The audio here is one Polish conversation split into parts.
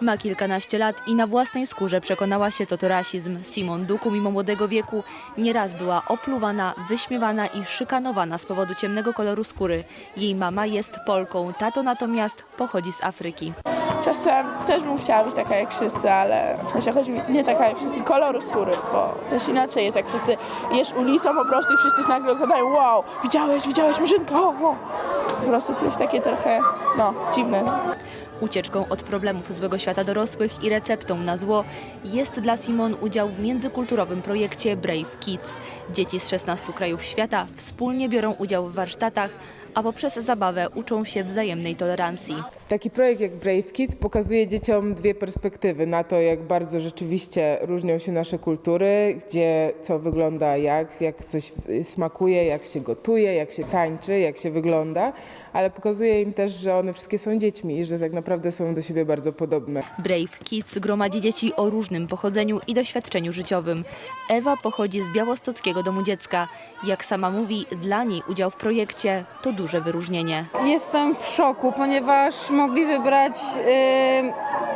Ma kilkanaście lat i na własnej skórze przekonała się, co to rasizm. Simon Duku, mimo młodego wieku, nieraz była opluwana, wyśmiewana i szykanowana z powodu ciemnego koloru skóry. Jej mama jest Polką, tato natomiast pochodzi z Afryki. Czasem też bym chciała być taka jak wszyscy, ale w chodzi mi nie taka jak wszyscy, koloru skóry, bo też inaczej jest, jak wszyscy jesz ulicą po prostu i wszyscy nagle oglądają, wow, widziałeś, widziałeś Murzynka, o, o. Po prostu to jest takie trochę, no, dziwne. Ucieczką od problemów złego świata dorosłych i receptą na zło jest dla Simon udział w międzykulturowym projekcie Brave Kids. Dzieci z 16 krajów świata wspólnie biorą udział w warsztatach, a poprzez zabawę uczą się wzajemnej tolerancji. Taki projekt jak Brave Kids pokazuje dzieciom dwie perspektywy na to, jak bardzo rzeczywiście różnią się nasze kultury, gdzie co wygląda jak, jak coś smakuje, jak się gotuje, jak się tańczy, jak się wygląda, ale pokazuje im też, że one wszystkie są dziećmi i że tak naprawdę są do siebie bardzo podobne. Brave Kids gromadzi dzieci o różnym pochodzeniu i doświadczeniu życiowym. Ewa pochodzi z Białostockiego Domu Dziecka. Jak sama mówi, dla niej udział w projekcie to duże wyróżnienie. Jestem w szoku, ponieważ mogli wybrać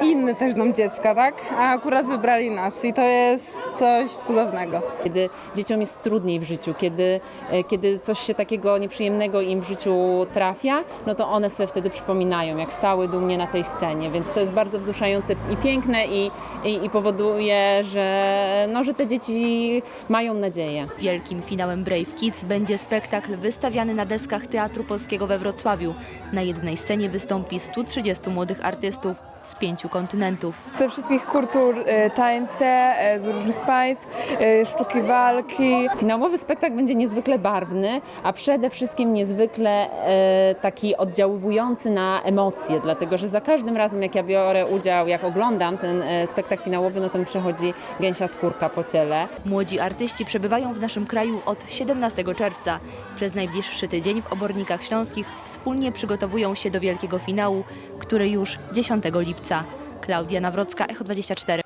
y, inny też dom dziecka, tak? A akurat wybrali nas i to jest coś cudownego. Kiedy dzieciom jest trudniej w życiu, kiedy, e, kiedy coś się takiego nieprzyjemnego im w życiu trafia, no to one sobie wtedy przypominają, jak stały dumnie na tej scenie. Więc to jest bardzo wzruszające i piękne i, i, i powoduje, że, no, że te dzieci mają nadzieję. Wielkim finałem Brave Kids będzie spektakl wystawiany na deskach Teatru Polskiego we Wrocławiu. Na jednej scenie wystąpi 130 młodych artystów z pięciu kontynentów. ze wszystkich kultur e, tańce e, z różnych państw, e, sztuki walki. Finałowy spektakl będzie niezwykle barwny, a przede wszystkim niezwykle e, taki oddziaływujący na emocje, dlatego że za każdym razem jak ja biorę udział, jak oglądam ten e, spektakl finałowy, no to mi przechodzi gęsia skórka po ciele. Młodzi artyści przebywają w naszym kraju od 17 czerwca. Przez najbliższy tydzień w Obornikach Śląskich wspólnie przygotowują się do wielkiego finału, który już 10 lipca. Klaudia Nawrocka, Echo 24.